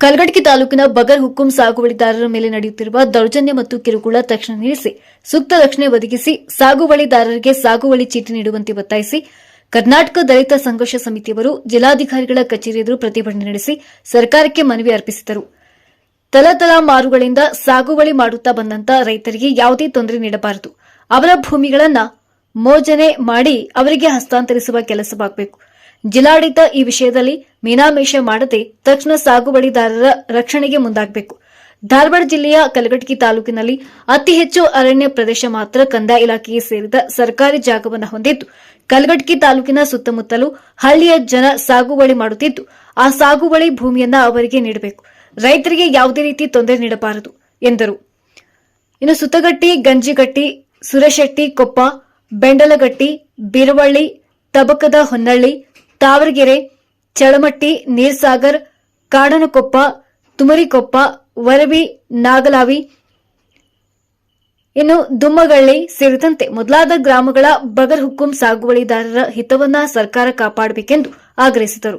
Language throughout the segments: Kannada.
ಕಲಘಟಕಿ ತಾಲೂಕಿನ ಬಗರ್ ಹುಕ್ಕುಂ ಸಾಗುವಳಿದಾರರ ಮೇಲೆ ನಡೆಯುತ್ತಿರುವ ದೌರ್ಜನ್ಯ ಮತ್ತು ಕಿರುಕುಳ ತಕ್ಷಣ ನಿಲ್ಲಿಸಿ, ಸೂಕ್ತ ರಕ್ಷಣೆ ಒದಗಿಸಿ, ಸಾಗುವಳಿದಾರರಿಗೆ ಸಾಗುವಳಿ ಚೀಟಿ ನೀಡುವಂತೆ ಒತ್ತಾಯಿಸಿ, ಕರ್ನಾಟಕ ದಲಿತ ಸಂಘರ್ಷ ಸಮಿತಿಯವರು ಜಿಲ್ಲಾಧಿಕಾರಿಗಳ ಕಚೇರಿ ಎದುರು ಪ್ರತಿಭಟನೆ ನಡೆಸಿ, ಸರ್ಕಾರಕ್ಕೆ ಮನವಿ ಅರ್ಪಿಸಿದರು. ತಲತಲಾಮಾರುಗಳಿಂದ ಸಾಗುವಳಿ ಮಾಡುತ್ತಾ ಬಂದಂತ ರೈತರಿಗೆ ಯಾವುದೇ ತೊಂದರೆ ನೀಡಬಾರದು. ಅವರ ಭೂಮಿಗಳನ್ನ ಮೋಜನೆ ಮಾಡಿ ಅವರಿಗೆ ಹಸ್ತಾಂತರಿಸುವ ಕೆಲಸವಾಗಬೇಕು. ಜಿಲ್ಲಾಡಳಿತ ಈ ವಿಷಯದಲ್ಲಿ ಮೀನಾಮೇಷ ಮಾಡದೆ ತಕ್ಷಣ ಸಾಗುವಳಿದಾರರ ರಕ್ಷಣೆಗೆ ಮುಂದಾಗಬೇಕು. ಧಾರವಾಡ ಜಿಲ್ಲೆಯ ಕಲಘಟಕಿ ತಾಲೂಕಿನಲ್ಲಿ ಅತಿ ಹೆಚ್ಚು ಅರಣ್ಯ ಪ್ರದೇಶ ಮಾತ್ರ ಕಂದಾಯ ಇಲಾಖೆಗೆ ಸೇರಿದ ಸರ್ಕಾರಿ ಜಾಗವನ್ನು ಹೊಂದಿದ್ದು ಕಲಘಟಕಿ ತಾಲೂಕಿನ ಸುತ್ತಮುತ್ತಲು ಹಳ್ಳಿಯ ಜನ ಸಾಗುವಳಿ ಮಾಡುತ್ತಿದ್ದು, ಆ ಸಾಗುವಳಿ ಭೂಮಿಯನ್ನ ಅವರಿಗೆ ನೀಡಬೇಕು. ರೈತರಿಗೆ ಯಾವುದೇ ರೀತಿ ತೊಂದರೆ ನೀಡಬಾರದು ಎಂದರು. ಇನ್ನು ಸುತ್ತಗಟ್ಟಿ, ಗಂಜಿಗಟ್ಟಿ, ಸುರಶೆಟ್ಟಿ, ಕೊಪ್ಪ ಬೆಂಡಲಗಟ್ಟಿ, ಬಿರವಳ್ಳಿ, ತಬಕದ ಹೊನ್ನಳ್ಳಿ, ತಾವರಗೆರೆ, ಚಳಮಟ್ಟಿ, ನೀರ್ಸಾಗರ್, ಕಾಡನಕೊಪ್ಪ, ತುಮರಿಕೊಪ್ಪ, ವರವಿ, ನಾಗಲಾವಿ, ಇನ್ನು ದುಮ್ಮಗಳ್ಳಿ ಸೇರಿದಂತೆ ಮೊದಲಾದ ಗ್ರಾಮಗಳ ಬಗರ್ ಹುಕ್ಕುಂ ಸಾಗುವಳಿದಾರರ ಹಿತವನ್ನ ಸರ್ಕಾರ ಕಾಪಾಡಬೇಕೆಂದು ಆಗ್ರಹಿಸಿದರು.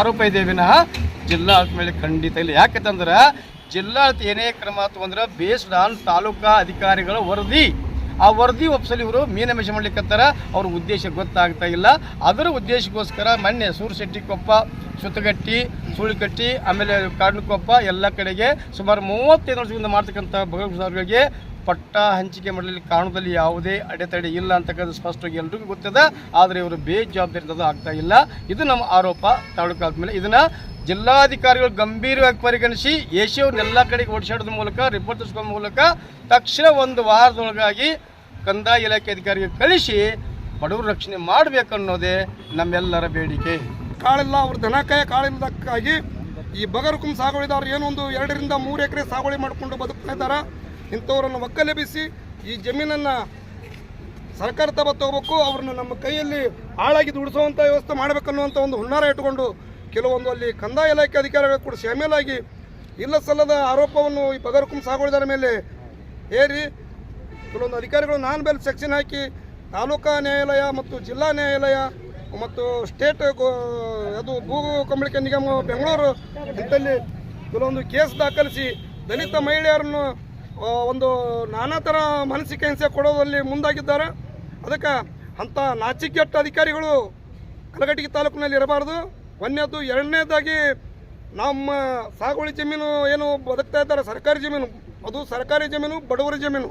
ಆರೋಪ ಇದೆ ವಿನಃ ಜಿಲ್ಲಾಡಳಿತ ಮೇಲೆ ಖಂಡಿತ ಇಲ್ಲ. ಯಾಕಂತಂದ್ರೆ ಜಿಲ್ಲಾಡಳಿತ ಏನೇ ಕ್ರಮ ತಗೊಂಡ್ರೆ ಬೇಸ್ಡ್ ಆನ್ ತಾಲೂಕಾ ಅಧಿಕಾರಿಗಳ ವರದಿ. ಆ ವರದಿ ಒಪ್ಸಲಿ ಇವರು ಮೀನಮೇಷ ಮಾಡ್ಲಿಕ್ಕತ್ತಾರ ಅವ್ರ ಉದ್ದೇಶ ಗೊತ್ತಾಗ್ತಾ ಇಲ್ಲ. ಅದರ ಉದ್ದೇಶಕ್ಕೋಸ್ಕರ ಮೊನ್ನೆ ಸೂರ್ಶೆಟ್ಟಿ ಕೊಪ್ಪ ಸುತ್ತಗಟ್ಟಿ, ಸುಳಿಕಟ್ಟಿ, ಆಮೇಲೆ ಕಾಡ್ನಕೊಪ್ಪ ಎಲ್ಲ ಕಡೆಗೆ ಸುಮಾರು ಮೂವತ್ತೈದು ವರ್ಷದಿಂದ ಮಾಡ್ತಕ್ಕಂಥ ಬಗರ್ಗಳಿಗೆ ಪಟ್ಟ ಹಂಚಿಕೆ ಮಾಡಲಿ ಕಾರಣದಲ್ಲಿ ಯಾವುದೇ ಅಡೆತಡೆ ಇಲ್ಲ ಅಂತಕ್ಕಂಥ ಸ್ಪಷ್ಟವಾಗಿ ಎಲ್ರಿಗೂ ಗೊತ್ತದ. ಆದರೆ ಇವರು ಬೇಜವಾಬ್ದಾರಿಯಿಂದ ಆಗ್ತಾ ಇಲ್ಲ. ಇದು ನಮ್ಮ ಆರೋಪ. ತಾಲೂಕು ಆದ್ಮೇಲೆ ಇದನ್ನ ಜಿಲ್ಲಾಧಿಕಾರಿಗಳು ಗಂಭೀರವಾಗಿ ಪರಿಗಣಿಸಿ ಏಷ್ಯವ್ರನ್ನೆಲ್ಲ ಕಡೆಗೆ ಓಡಿಸಾಡೋದ್ರ ಮೂಲಕ ರಿಪೋರ್ಟ್ ತರಿಸ್ಕೊಳ್ಳೋ ಮೂಲಕ ತಕ್ಷಣ ಒಂದು ವಾರದೊಳಗಾಗಿ ಕಂದಾಯ ಇಲಾಖೆ ಅಧಿಕಾರಿಗೆ ಕಳಿಸಿ ಬಡವರ ರಕ್ಷಣೆ ಮಾಡಬೇಕನ್ನೋದೇ ನಮ್ಮೆಲ್ಲರ ಬೇಡಿಕೆ. ಕಾಳಿಲ್ಲ ಅವ್ರ ದನ ಕಾಯ ಕಾಳಿಲ್ಲದಕ್ಕಾಗಿ ಈ ಬಗರುಕುಂ ಸಾಗುವಳಿದವ್ರು ಏನೊಂದು ಎರಡರಿಂದ ಮೂರು ಎಕರೆ ಸಾಗುವಳಿ ಮಾಡಿಕೊಂಡು ಬದುಕ್ತಾ ಇದ್ದಾರೆ. ಇಂಥವ್ರನ್ನು ಒಕ್ಕಲೆಬ್ಬಿಸಿ ಈ ಜಮೀನನ್ನು ಸರ್ಕಾರ ತಬ ತಗೋಬೇಕು, ಅವ್ರನ್ನ ನಮ್ಮ ಕೈಯಲ್ಲಿ ಹಾಳಾಗಿ ದುಡಿಸುವಂಥ ವ್ಯವಸ್ಥೆ ಮಾಡಬೇಕನ್ನುವಂಥ ಒಂದು ಹುನ್ನಾರ ಇಟ್ಟುಕೊಂಡು ಕೆಲವೊಂದು ಅಲ್ಲಿ ಕಂದಾಯ ಇಲಾಖೆ ಅಧಿಕಾರಿಗಳು ಕೂಡ ಶಾಮೀಲಾಗಿ ಇಲ್ಲ ಸಲ್ಲದ ಆರೋಪವನ್ನು ಈ ಬಗರುಕುಂ ಸಾಗುವಳಿದಾರ ಮೇಲೆ ಏರಿ ಕೆಲವೊಂದು ಅಧಿಕಾರಿಗಳು ನಾನ್ ಬೆಲ್ ಸೆಕ್ಷನ್ ಹಾಕಿ ತಾಲೂಕಾ ನ್ಯಾಯಾಲಯ ಮತ್ತು ಜಿಲ್ಲಾ ನ್ಯಾಯಾಲಯ ಮತ್ತು ಸ್ಟೇಟ್ ಅದು ಭೂ ಕಂಬಳಿಕೆ ನಿಗಮ ಬೆಂಗಳೂರು ಇಂಥಲ್ಲಿ ಕೆಲವೊಂದು ಕೇಸ್ ದಾಖಲಿಸಿ ದಲಿತ ಮಹಿಳೆಯರನ್ನು ಒಂದು ನಾನಾ ಥರ ಮಾನಸಿಕ ಹಿಂಸೆ ಕೊಡೋದಲ್ಲಿ ಮುಂದಾಗಿದ್ದಾರೆ. ಅದಕ್ಕೆ ಅಂಥ ನಾಚಿಕೆಟ್ಟ ಅಧಿಕಾರಿಗಳು ಕಲಘಟಗಿ ತಾಲೂಕಿನಲ್ಲಿ ಇರಬಾರ್ದು. ಒಂದನೇದು, ಎರಡನೇದಾಗಿ ನಮ್ಮ ಸಾಗುವಳಿ ಜಮೀನು ಏನು ಬದುಕ್ತಾ ಇದ್ದಾರೆ, ಸರ್ಕಾರಿ ಜಮೀನು. ಅದು ಸರ್ಕಾರಿ ಜಮೀನು, ಬಡವರ ಜಮೀನು.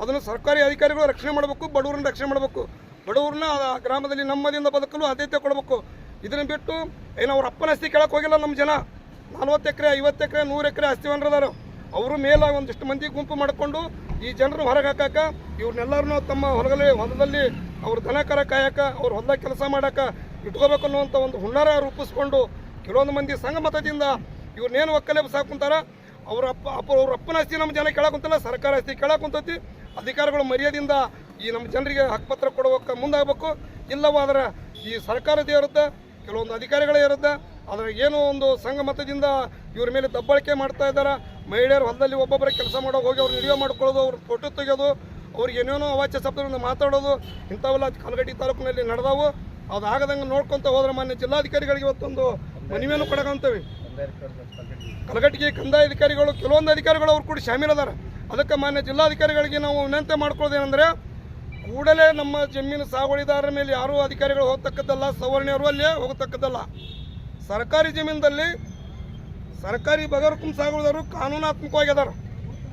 ಅದನ್ನು ಸರ್ಕಾರಿ ಅಧಿಕಾರಿಗಳು ರಕ್ಷಣೆ ಮಾಡಬೇಕು, ಬಡವರನ್ನ ರಕ್ಷಣೆ ಮಾಡಬೇಕು. ಬಡವರನ್ನ ಗ್ರಾಮದಲ್ಲಿ ನಮ್ಮದಿಂದ ಬದುಕಲು ಆದ್ಯತೆ ಕೊಡಬೇಕು. ಇದನ್ನು ಬಿಟ್ಟು, ಏನು ಅವ್ರ ಅಪ್ಪನ ಆಸ್ತಿ ಕೇಳಕ್ಕೆ ಹೋಗಿಲ್ಲ ನಮ್ಮ ಜನ. ನಲ್ವತ್ತು ಎಕರೆ, ಐವತ್ತು ಎಕರೆ, ನೂರು ಎಕರೆ ಆಸ್ತಿ ಅವರು ಮೇಲೆ ಒಂದಿಷ್ಟು ಮಂದಿ ಗುಂಪು ಮಾಡಿಕೊಂಡು ಈ ಜನರು ಹೊರಗೆ ಹಾಕಾಕ ಇವ್ರನ್ನೆಲ್ಲರನ್ನೂ ತಮ್ಮ ಹೊಲದಲ್ಲಿ ಹೊಲದಲ್ಲಿ ಅವ್ರ ದನ ಕರ ಕಾಯಕ, ಅವ್ರ ಹೊಲದಾಗ ಕೆಲಸ ಮಾಡಕ ಇಟ್ಕೋಬೇಕು ಅನ್ನುವಂಥ ಒಂದು ಹುನ್ನಾರ ರೂಪಿಸ್ಕೊಂಡು ಕೆಲವೊಂದು ಮಂದಿ ಸಂಘ ಮತದಿಂದ ಇವ್ರನ್ನೇನು ಒಕ್ಕಲೆ ಸಾಕುಂತಾರ ಅವ್ರ ಅಪ್ಪ ಅಪ್ಪ, ಅವ್ರ ಅಪ್ಪನ ಆಸ್ತಿ ನಮ್ಮ ಜನ ಕೇಳಕ್ಕಂತಲ್ಲ ಸರ್ಕಾರ ಆಸ್ತಿ ಕೇಳಕ್ಕಂತತಿ ಅಧಿಕಾರಿಗಳು ಮರ್ಯಾದಿಂದ ಈ ನಮ್ಮ ಜನರಿಗೆ ಹಕ್ಕುಪತ್ರ ಕೊಡೋಕೆ ಮುಂದಾಗಬೇಕು. ಇಲ್ಲವಾದ್ರೆ ಈ ಸರ್ಕಾರದ ಇರುತ್ತೆ, ಕೆಲವೊಂದು ಅಧಿಕಾರಿಗಳೇ ಇರುತ್ತೆ, ಆದರೆ ಏನೋ ಒಂದು ಸಂಘ ಮತದಿಂದ ಇವ್ರ ಮೇಲೆ ದಬ್ಬಾಳಿಕೆ ಮಾಡ್ತಾ ಇದ್ದಾರೆ. ಮಹಿಳೆಯರು ಹೊಲದಲ್ಲಿ ಒಬ್ಬೊಬ್ಬರೇ ಕೆಲಸ ಮಾಡೋಕೆ ಹೋಗಿ ಅವ್ರು ವಿಡಿಯೋ ಮಾಡ್ಕೊಳ್ಳೋದು ಅವ್ರ ಫೋಟೋ ತೆಗೆಯೋದು, ಅವ್ರಿಗೆ ಏನೇನೋ ಅವಾಚ್ಯ ಶಬ್ದದಿಂದ ಮಾತಾಡೋದು, ಇಂಥವೆಲ್ಲ ಕಲಗಟ್ಟಿ ತಾಲೂಕಿನಲ್ಲಿ ನಡೆದವು. ಅದು ಆಗದಂಗೆ ನೋಡ್ಕೊಂತ ಹೋದ್ರೆ ಮಾನ್ಯ ಜಿಲ್ಲಾಧಿಕಾರಿಗಳಿಗೆ ಇವತ್ತೊಂದು ಮನವಿಯನ್ನು ಕೊಡಕಂತೇವೆ. ಕಲಗಟ್ಟಿಗೆ ಕಂದಾಯ ಅಧಿಕಾರಿಗಳು, ಕೆಲವೊಂದು ಅಧಿಕಾರಿಗಳು ಅವ್ರು ಕೂಡ ಶಾಮೀಲದಾರ ಅದಕ್ಕೆ ಮಾನ್ಯ ಜಿಲ್ಲಾಧಿಕಾರಿಗಳಿಗೆ ನಾವು ವಿನಂತಿ ಮಾಡ್ಕೊಳ್ಳೋದೇನೆಂದರೆ ಕೂಡಲೇ ನಮ್ಮ ಜಮೀನು ಸಾಗುವಳಿದಾರರ ಮೇಲೆ ಯಾರೂ ಅಧಿಕಾರಿಗಳು ಹೋಗ್ತಕ್ಕದ್ದಲ್ಲ, ಸವರ್ಣಿಯವರು ಅಲ್ಲೇ ಹೋಗತಕ್ಕದ್ದಲ್ಲ. ಸರ್ಕಾರಿ ಜಮೀನದಲ್ಲಿ ಸರ್ಕಾರಿ ಬಗರ್ ಕುಂಸಾಗುವುದರು ಕಾನೂನಾತ್ಮಕವಾಗಿ ಅದಾರ.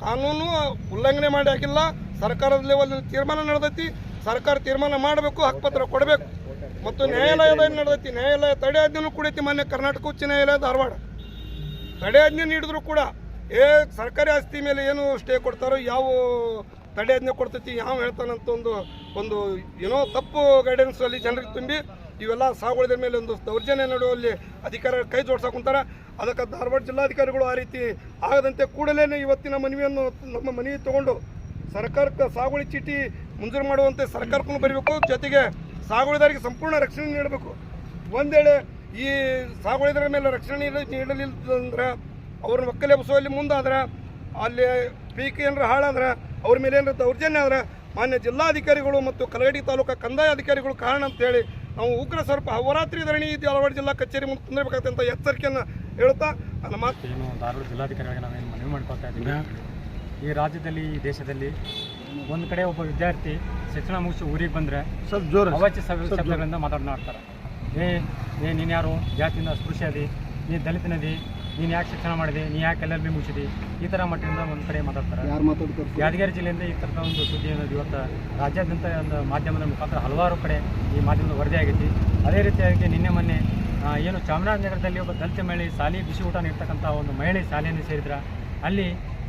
ಕಾನೂನು ಉಲ್ಲಂಘನೆ ಮಾಡಿ ಹಾಕಿಲ್ಲ, ಸರ್ಕಾರದ ಲೆವೆಲ್ ತೀರ್ಮಾನ ನಡೆದೈತಿ, ಸರ್ಕಾರ ತೀರ್ಮಾನ ಮಾಡಬೇಕು ಹಕ್ಕುಪತ್ರ ಕೊಡಬೇಕು. ಮತ್ತು ನ್ಯಾಯಾಲಯದ ಏನು ನಡೆದೈತಿ, ನ್ಯಾಯಾಲಯ ತಡೆ ಆಜ್ಞೆನೂ ಕೂಡೈತಿ ಮಾನ್ಯ ಕರ್ನಾಟಕ ಉಚ್ಚ ನ್ಯಾಯಾಲಯ ಧಾರವಾಡ. ತಡೆಯಾಜ್ಞೆ ನೀಡಿದ್ರು ಕೂಡ ಏ ಸರ್ಕಾರಿ ಆಸ್ತಿ ಮೇಲೆ ಏನು ಸ್ಟೇ ಕೊಡ್ತಾರೋ, ಯಾವ ತಡೆಯಾಜ್ಞೆ ಕೊಡ್ತೈತಿ, ಯಾವ ಹೇಳ್ತಾನಂತ ಒಂದು ಒಂದು, ಏನೋ ತಪ್ಪು ಗೈಡೆನ್ಸ್ ಅಲ್ಲಿ ಜನರಿಗೆ ತುಂಬಿ ಇವೆಲ್ಲ ಸಾಗುವಳಿದ ಮೇಲೆ ಒಂದು ದೌರ್ಜನ್ಯ ನಡೆಯುವಲ್ಲಿ ಅಧಿಕಾರಿಗಳು ಕೈ ಜೋಡ್ಸಕ್ಕೆ ಕುಂತಾರ. ಅದಕ್ಕೆ ಧಾರವಾಡ ಜಿಲ್ಲಾಧಿಕಾರಿಗಳು ಆ ರೀತಿ ಆಗದಂತೆ ಕೂಡಲೇ ಇವತ್ತಿನ ಮನವಿಯನ್ನು ನಮ್ಮ ಮನವಿ ತಗೊಂಡು ಸರ್ಕಾರಕ್ಕೆ ಸಾಗುವಳಿ ಚೀಟಿ ಮಂಜೂರು ಮಾಡುವಂತೆ ಸರ್ಕಾರಕ್ಕೂ ಬರೀಬೇಕು. ಜೊತೆಗೆ ಸಾಗುವಳಿದಾರಿಗೆ ಸಂಪೂರ್ಣ ರಕ್ಷಣೆ ನೀಡಬೇಕು. ಒಂದೇಳೆ ಈ ಸಾಗುವಳಿದರ ಮೇಲೆ ರಕ್ಷಣೆ ನೀಡ- ನೀಡಲಿಲ್ಲಂದ್ರೆ ಅವ್ರನ್ನ ಒಕ್ಕಲೆಬ್ಸುವಲ್ಲಿ ಮುಂದಾದ್ರೆ, ಅಲ್ಲಿ ಪೀಕ್ ಏನಾರ ಹಾಳಾದ್ರೆ, ಅವ್ರ ಮೇಲೆ ಏನಾರ ದೌರ್ಜನ್ಯ ಆದ್ರೆ ಮಾನ್ಯ ಜಿಲ್ಲಾಧಿಕಾರಿಗಳು ಮತ್ತು ಕಲಗಡಿ ತಾಲೂಕು ಕಂದಾಯ ಅಧಿಕಾರಿಗಳು ಕಾರಣ ಅಂತೇಳಿ ನಾವು ಉಗ್ರ ಸ್ವಲ್ಪ ಅವರಾತ್ರಿ ಧರಣಿ ಧಾರವಾಡ ಜಿಲ್ಲಾ ಕಚೇರಿ ಮುಂದೆ ಕುಂದಿರಬೇಕಾಗತ್ತೆ ಅಂತ ಎಚ್ಚರಿಕೆಯನ್ನು ಹೇಳ್ತಾ ನನ್ನ ಮಾತು. ಏನು ಧಾರವಾಡ ಜಿಲ್ಲಾಧಿಕಾರಿಗಳಿಗೆ ನಾವೇನು ಮನವಿ ಮಾಡ್ಕೊಳ್ತಾ ಇದ್ದೀವಿ? ಈ ರಾಜ್ಯದಲ್ಲಿ ಈ ದೇಶದಲ್ಲಿ ಒಂದು ಕಡೆ ಒಬ್ಬ ವಿದ್ಯಾರ್ಥಿ ಶಿಕ್ಷಣ ಮುಗಿಸಿ ಊರಿಗೆ ಬಂದರೆ ಸ್ವಲ್ಪ ಜೋರು. ಅವಾಚ್ಯ ಸಭೆಗಳಿಂದ ಶಬ್ದಗಳಿಂದ ಮಾತನಾಡ್ತಾರೆ ಏ ಏ ನೀನು ಯಾರು? ಜಾತಿಯಿಂದ ಸ್ಪೃಶ್ಯ ಅದಿ. ನೀ ದಲಿತನದಿ. ನೀನು ಯಾಕೆ ಶಿಕ್ಷಣ ಮಾಡಿದೆ? ನೀ ಯಾಕೆ ಎಲ್ ಎಲ್ ಬಿ ಮುಗಿಸಿದಿ? ಈ ಥರ ಮಟ್ಟದಿಂದ ಒಂದು ಕಡೆ ಮಾತಾಡ್ತಾರೆ. ಯಾರು ಮಾತಾಡ್ತಾರೆ ಯಾದಗಿರಿ ಜಿಲ್ಲೆಯಿಂದ ಈ ಥರದ ಒಂದು ಸುದ್ದಿ ಅನ್ನೋದು ಇವತ್ತು ರಾಜ್ಯಾದ್ಯಂತ ಒಂದು ಮಾಧ್ಯಮದ ಮುಖಾಂತರ ಹಲವಾರು ಕಡೆ ಈ ಮಾಧ್ಯಮದ ವರದಿ ಆಗೈತಿ. ಅದೇ ರೀತಿಯಾಗಿ ನಿನ್ನೆ ಮೊನ್ನೆ ಏನು ಚಾಮರಾಜನಗರದಲ್ಲಿ ಒಬ್ಬ ದಲಿತ ಮಹಿಳೆ ಶಾಲೆ ಬಿಸಿ ಊಟ ನೀಡ್ತಕ್ಕಂಥ ಒಂದು ಮಹಿಳೆ ಶಾಲೆಯನ್ನು ಸೇರಿದ್ರ. ಅಲ್ಲಿ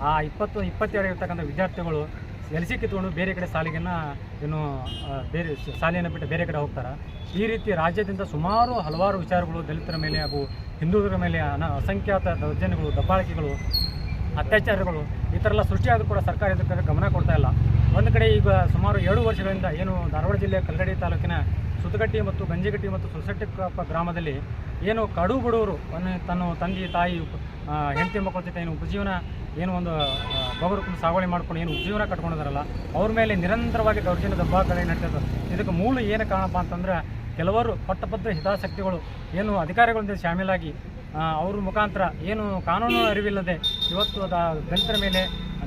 ಆ ಇಪ್ಪತ್ತು ಇಪ್ಪತ್ತೆರಡು ಇರ್ತಕ್ಕಂಥ ವಿದ್ಯಾರ್ಥಿಗಳು ಎಲ್ಸಿ ಕಿತ್ಕೊಂಡು ಬೇರೆ ಕಡೆ ಸಾಲಿಗೆನ ಏನು ಬೇರೆ ಶಾಲೆಯನ್ನು ಬಿಟ್ಟು ಬೇರೆ ಕಡೆ ಹೋಗ್ತಾರೆ. ಈ ರೀತಿ ರಾಜ್ಯದಿಂದ ಸುಮಾರು ಹಲವಾರು ವಿಚಾರಗಳು ದಲಿತರ ಮೇಲೆ ಹಾಗೂ ಹಿಂದುಳಿದರ ಮೇಲೆ ಅನ ಅಸಂಖ್ಯಾತ ದೌರ್ಜನ್ಯಗಳು, ದಬ್ಬಾಳಿಕೆಗಳು, ಅತ್ಯಾಚಾರಗಳು, ಈ ಥರ ಎಲ್ಲ ಸೃಷ್ಟಿಯಾದರೂ ಕೂಡ ಸರ್ಕಾರ ಇದಕ್ಕೆ ಗಮನ ಕೊಡ್ತಾ ಇಲ್ಲ. ಒಂದು ಕಡೆ ಈಗ ಸುಮಾರು ಏಳು ವರ್ಷಗಳಿಂದ ಏನು ಧಾರವಾಡ ಜಿಲ್ಲೆಯ ಕಲ್ಗಡಿ ತಾಲೂಕಿನ ಸುತ್ತಗಟ್ಟಿ ಮತ್ತು ಗಂಜಿಗಟ್ಟಿ ಮತ್ತು ಸುಸಟ್ಟಿಕಪ್ಪ ಗ್ರಾಮದಲ್ಲಿ ಏನು ಕಡು ಬಡವರು ತನ್ನ ತಂದೆ, ತಾಯಿ ಹೆಂಡತಿ ಮಕ್ಕಳ ಜೊತೆ ಏನು ಉಪಜೀವನ ಏನು ಒಂದು ಬಗರು ಸಾಗುವಳಿ ಮಾಡ್ಕೊಂಡು ಏನು ಉಪಜೀವನ ಕಟ್ಕೊಂಡಿದಾರಲ್ಲ, ಅವ್ರ ಮೇಲೆ ನಿರಂತರವಾಗಿ ದೌರ್ಜನ್ಯ ದಬ್ಬಾಕಳೆ ನಡೀತದೆ. ಇದಕ್ಕೆ ಮೂಲ ಏನು ಕಾರಣಪ್ಪ ಅಂತಂದ್ರೆ ಕೆಲವರು ಪಟ್ಟಭದ್ರ ಹಿತಾಸಕ್ತಿಗಳು ಏನು ಅಧಿಕಾರಿಗಳಿಂದ ಶಾಮೀಲಾಗಿ ಅವ್ರ ಮುಖಾಂತರ ಏನು ಕಾನೂನು ಅರಿವಿಲ್ಲದೆ ಇವತ್ತು ಅದ ದಲಿತರ ಮೇಲೆ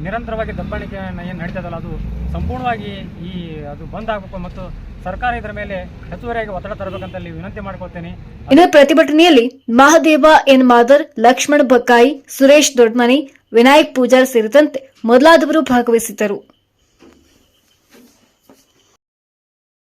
ನಿರಂತರವಾಗಿ ದಬ್ಬಾಣಿಕೆ ಏನು ನಡೀತದಲ್ಲ ಅದು ಸಂಪೂರ್ಣವಾಗಿ ಈ, ಅದು ಬಂದ್ ಆಗಬೇಕು ಮತ್ತು ಸರ್ಕಾರ ಇದರ ಮೇಲೆ ಹೆಚ್ಚುವರಿಯಾಗಿ ಒತ್ತಡ ತರಬೇಕಂತ ವಿನಂತಿ ಮಾಡ್ಕೊಳ್ತೇನೆ. ಇನ್ನು ಪ್ರತಿಭಟನೆಯಲ್ಲಿ ಮಹಾದೇವ ಎನ್ ಮಾದರ್, ಲಕ್ಷ್ಮಣ್ ಬಕ್ಕಾಯಿ, ಸುರೇಶ್ ದೊಡ್ಮನಿ, ವಿನಾಯಕ್ ಪೂಜಾರ್ ಸೇರಿದಂತೆ ಮೊದಲಾದವರು ಭಾಗವಹಿಸಿದ್ದರು.